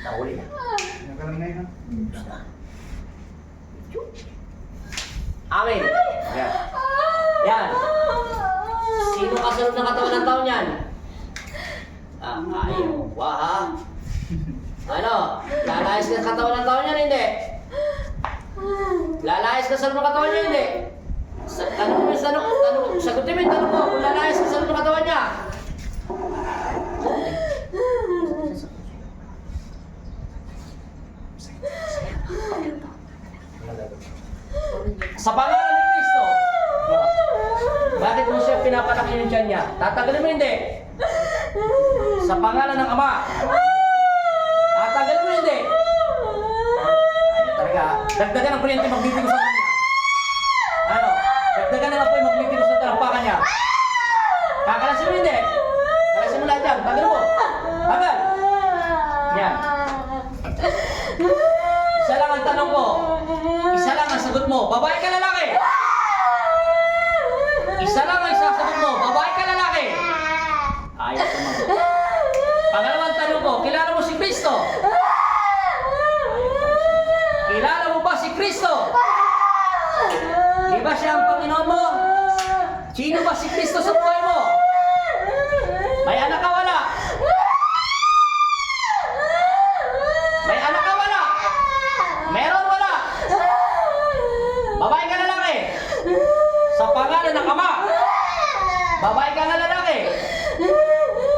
Nahuli na. Nakalam na yun. Amin. Yan. Yan. Sino kasunod ng katawan ng taon yan? Ah, ayaw. Wah. Ano? Lalayas ka katawan ng taon yan, hindi? Lalayas ka sa ng katawan niya, hindi? Sa, tanong mo tanong, tanong, sagutin mo yung tanong mo kung lalayas ka sa ng katawan niya. Sa pangalan ni Kristo. Bakit mo siya pinapalaki yung tiyan niya? Tatagalin mo hindi. Sa pangalan ng Ama. Tatagalin mo hindi. Talaga. Dagdagan ng kuryente magbibigo sa. Ano? Dagdagan ng apoy magbibigo sa talampakan niya. Kakalasin mo hindi. Kakalasin mo lahat yan. Tagal mo. Tagal. Yan. Isa lang ang tanong ko. Isa lang ang sagot mo. Babae ka lalaki. Isa lang ang isasagot mo. Babae ka lalaki. Ayaw sumagot. Pangalawang tanong ko. Kilala mo si Kristo? Kilala mo ba si Kristo? Di ba siya ang Panginoon mo? Sino ba si Kristo sa buhay mo? May anak ka wala? May anak ka wala? Meron wala? Babae ka lalaki? Sa pangalan ng Ama? Babae ka na lalaki?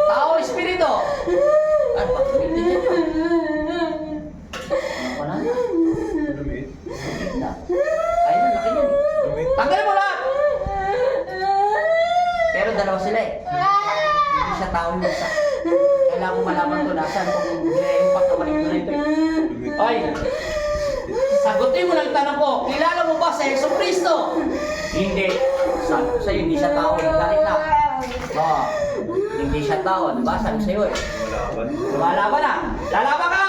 Tao o Espiritu? Ano ba? Wala na. Lumit. Na. Ayun, laki yan. eh. Lumit. Tanggalin mo lahat! Pero dalawa sila eh. Hindi siya tao yung isa. Kailangan mo malaman to nasaan kung yung pagkabalik mo na ito eh. Ay! Sagutin mo ng tanong ko, kilala mo ba sa Yeso Kristo? Hindi. Sabi ko sa'yo, hindi siya tao. Galit na. Oo. Hindi siya tao. Diba? Sabi ko sa'yo eh. Malaban. Lumalaban na. Lalaban ka!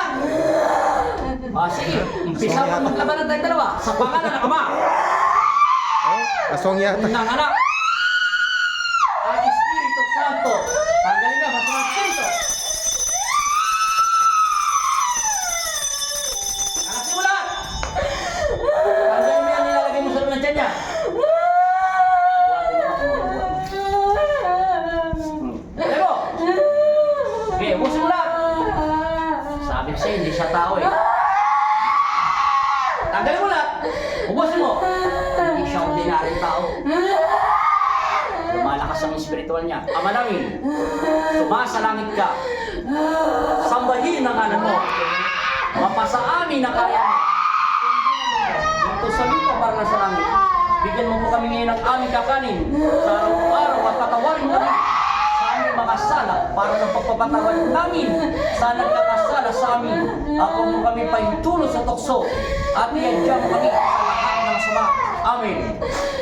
O sige, umpisa mo maglaban ng tayong dalawa sa pangalan ng Ama, Aswang yata. ng Anak, at Espiritu Santo. Tanggalin na, masama Espiritu. Alasin mo lahat! Tanggalin mo yan, nilalagay mo sa loob ng tiyan niya. Dali mo! Sige, ubusin mo lahat. Sabi ko sa'yo, hindi siya tao eh. Tanggalin mo lahat. Ubusin mo. Hindi siya ordinaryong tao. Lumalakas ang espiritual niya. Ama namin, sumasalangit ka. Sambahin ang ngalan mo. Mapasa amin ang kaya mo. Dito sa lupa para na sa langit. Bigyan mo po kami ngayon ng aming kakanin sa araw-araw at patawarin kami sa aming mga sala para ng pagpapatawad namin sa nagkakasala sa amin. Ako mo kami pahintulot sa tukso at iadya mo kami sa lahat ng sama. Amen.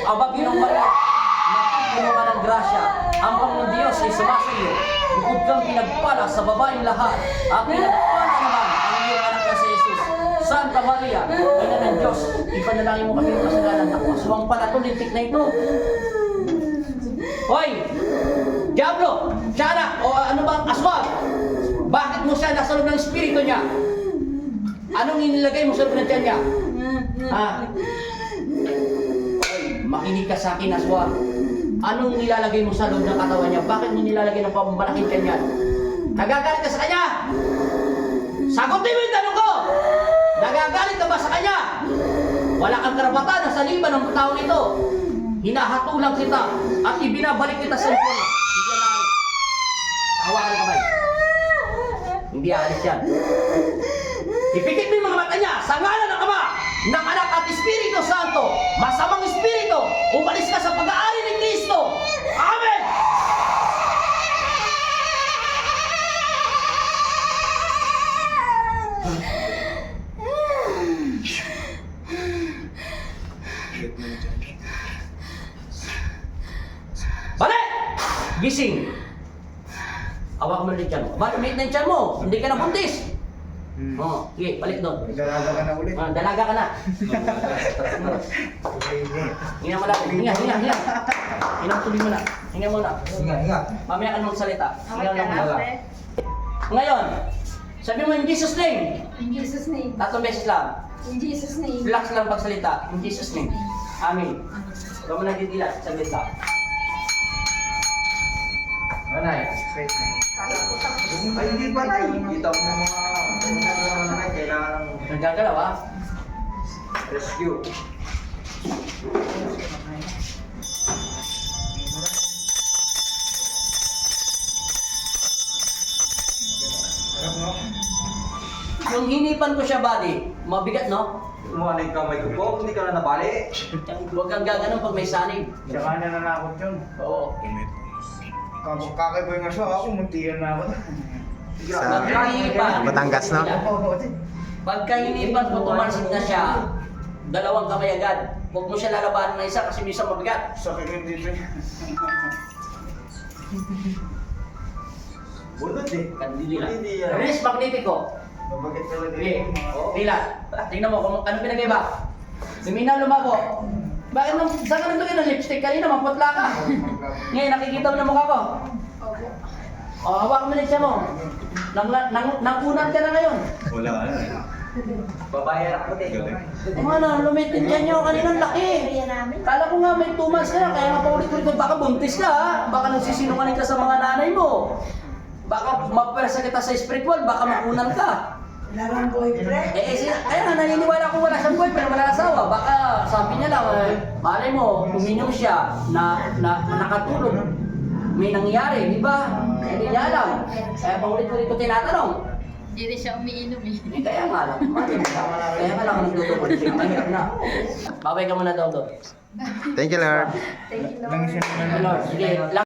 Aba, Ginong Maria, napupuno ka ng grasya. Ang Panginoon Diyos ay sumasiyo. Bukod kang pinagpala sa babaeng lahat. At pinagpala naman ang iyong anak na si Jesus. Santa Maria, Ina ng Diyos, ipanalangin mo kami ng kasalanan. Ako, aswang pala to, lintik na ito. Hoy! Diablo! Tiana! O ano bang aswang? Bakit mo siya nasa loob ng espiritu niya? Anong inilagay mo sa loob ng tiyan niya? Ha? Hoy, makinig ka sa akin, aswang. Anong nilalagay mo sa loob ng katawan niya? Bakit mo nilalagay ng pamalaking niya? Nagagalit ka sa kanya? Sagutin mo yung tanong ko! Nagagalit ka ba sa kanya? Wala kang karapatan na sa liban ng taong ito. Hinahatulang kita at ibinabalik kita sa impyerno. Hindi yan aalis. Hawakan ng kamay. Hindi aalis yan. Ipikit mo yung mga mata niya sa ngalan ng Ama, ng Anak at Espiritu Santo. Masamang Espiritu, umalis ka sa pag-aari ni Kristo. Amen! Lumit na dyan. Balik! Gising! Awak mo ulit yan. Ba't ulit na tiyan mo? Hindi ka na buntis. Hmm. Oo, sige, balik doon. Dalaga ka na ulit. Ah, dalaga ka na. Hinga mo lang. Hinga, hinga, hinga. Hinga tuloy mo na. Hinga mo na. Hinga, hinga. Mamaya ka na magsalita. Okay Hinga lang pre? Ngayon, sabi mo in Jesus name. In Jesus' name. Tatlong beses lang. In Jesus' name. Relax lang pagsalita. In Jesus name. Amen. Huwag mo nagdidilat. Saglit lang. Nanay. Na. Ay, hindi pa na. Kita mo yung mga ginagawa na na, kailangan ng Nagagalaw ah. rescue. Mo. Yung hinipan ko siya body, mabigat no? Kumuha na yung kamay ko po, hindi ka na nabali. Huwag kang gaganon pag may sanig. Tsaka na nanakot yun. Oo. Kapag kakaiboy nga siya, ako muntiyan na ako. Pagka hinipan. Batangas, no? Oo, din. Pagka hinipan mo, tumalsik na siya. Dalawang kamay agad. Huwag mo siya lalabanan na isa kasi minsan mabigat. Sakit rin dito. Bunod eh. Kandila. Hindi yan. Release magnetico. Mabagit talaga yun. Dilat. Tingnan mo kung ano pinagaiba. Luminaw lumabo. Bakit nang saan ka nagtugin ng lipstick? Kanina maputla ka. Ngayon nakikita mo na mukha ko. Opo. O, hawak mo na siya mo. Nang, nang, nangunan ka na ngayon. Wala ka na. Babayan ako din. Kung ano, lumitin ka nyo. Kanina laki. Kala ko nga may 2 months ka na, kaya nga paulit-ulit ko, baka buntis ka ha? Baka nagsisinungaling ka sa mga nanay mo. Baka mapersa kita sa spiritual, baka makunan ka. Wala kang boyfriend? Eh, eh siya, kaya nga naniniwala ko wala siyang boyfriend, wala asawa. Baka sabi niya lang, eh, malay mo, uminom siya na, na, na nakatulog. May nangyari, di ba? Hindi niya alam. Kaya paulit-ulit ko tinatanong. Hindi rin siya umiinom eh. Eh, kaya nga lang. Malay mo. Kaya nga lang ako nagtutupad siya. Mahirap na. Babay ka muna daw doon. Thank you, Lord. Thank you. Lord, sige.